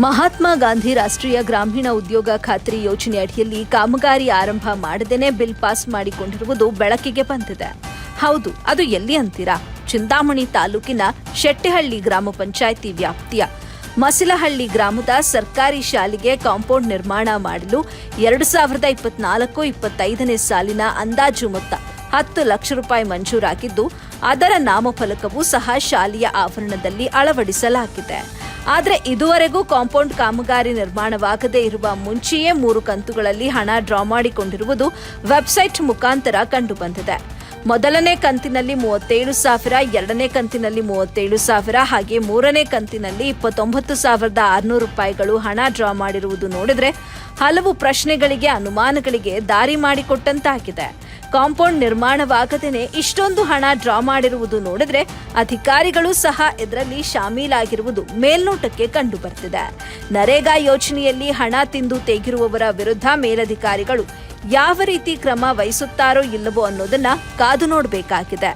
ಮಹಾತ್ಮ ಗಾಂಧಿ ರಾಷ್ಟ್ರೀಯ ಗ್ರಾಮೀಣ ಉದ್ಯೋಗ ಖಾತ್ರಿ ಯೋಜನೆ ಅಡಿಯಲ್ಲಿ ಕಾಮಗಾರಿ ಆರಂಭ ಮಾಡದೇನೆ ಬಿಲ್ ಪಾಸ್ ಮಾಡಿಕೊಂಡಿರುವುದು ಬೆಳಕಿಗೆ ಬಂದಿದೆ. ಹೌದು, ಅದು ಎಲ್ಲಿ ಅಂತೀರಾ? ಚಿಂತಾಮಣಿ ತಾಲೂಕಿನ ಶೆಟ್ಟಿಹಳ್ಳಿ ಗ್ರಾಮ ಪಂಚಾಯಿತಿ ವ್ಯಾಪ್ತಿಯ ಮಸಿಲಹಳ್ಳಿ ಗ್ರಾಮದ ಸರ್ಕಾರಿ ಶಾಲೆಗೆ ಕಾಂಪೌಂಡ್ ನಿರ್ಮಾಣ ಮಾಡಲು ಎರಡು ಸಾವಿರದ ಇಪ್ಪತ್ನಾಲ್ಕು ಇಪ್ಪತ್ತೈದನೇ ಸಾಲಿನ ಅಂದಾಜು ಮೊತ್ತ ಹತ್ತು ಲಕ್ಷ ರೂಪಾಯಿ ಮಂಜೂರಾಗಿದ್ದು, ಅದರ ನಾಮಫಲಕವೂ ಸಹ ಶಾಲೆಯ ಆವರಣದಲ್ಲಿ ಅಳವಡಿಸಲಾಗಿದೆ. ಆದರೆ ಇದುವರೆಗೂ ಕಾಂಪೌಂಡ್ ಕಾಮಗಾರಿ ನಿರ್ಮಾಣವಾಗದೇ ಇರುವ ಮುಂಚೆಯೇ ಮೂರು ಕಂತುಗಳಲ್ಲಿ ಹಣ ಡ್ರಾ ಮಾಡಿಕೊಂಡಿರುವುದು ವೆಬ್ಸೈಟ್ ಮುಖಾಂತರ ಕಂಡುಬಂದಿದೆ. ಮೊದಲನೇ ಕಂತಿನಲ್ಲಿ ಮೂವತ್ತೇಳು ಸಾವಿರ, ಎರಡನೇ ಕಂತಿನಲ್ಲಿ ಮೂವತ್ತೇಳು ಸಾವಿರ ಹಾಗೆ ಮೂರನೇ ಕಂತಿನಲ್ಲಿ ಇಪ್ಪತ್ತೊಂಬತ್ತು ಸಾವಿರದ ಆರುನೂರು ರೂಪಾಯಿಗಳು ಹಣ ಡ್ರಾ ಮಾಡಿರುವುದು ನೋಡಿದರೆ ಹಲವು ಪ್ರಶ್ನೆಗಳಿಗೆ ಅನುಮಾನಗಳಿಗೆ ದಾರಿ ಮಾಡಿಕೊಟ್ಟಂತಾಗಿದೆ. ಕಾಂಪೌಂಡ್ ನಿರ್ಮಾಣವಾಗದೇನೆ ಇಷ್ಟೊಂದು ಹಣ ಡ್ರಾ ಮಾಡಿರುವುದು ನೋಡಿದ್ರೆ ಅಧಿಕಾರಿಗಳು ಸಹ ಇದರಲ್ಲಿ ಶಾಮೀಲಾಗಿರುವುದು ಮೇಲ್ನೋಟಕ್ಕೆ ಕಂಡು ಬರ್ತಿದೆ ನರೇಗಾ ಯೋಜನೆಯಲ್ಲಿ ಹಣ ತಿಂದು ತೆಗಿರುವವರ ವಿರುದ್ಧ ಮೇಲಧಿಕಾರಿಗಳು ಯಾವ ರೀತಿ ಕ್ರಮ ವಹಿಸುತ್ತಾರೋ ಇಲ್ಲವೋ ಅನ್ನೋದನ್ನ ಕಾದು ನೋಡಬೇಕಾಗಿದೆ.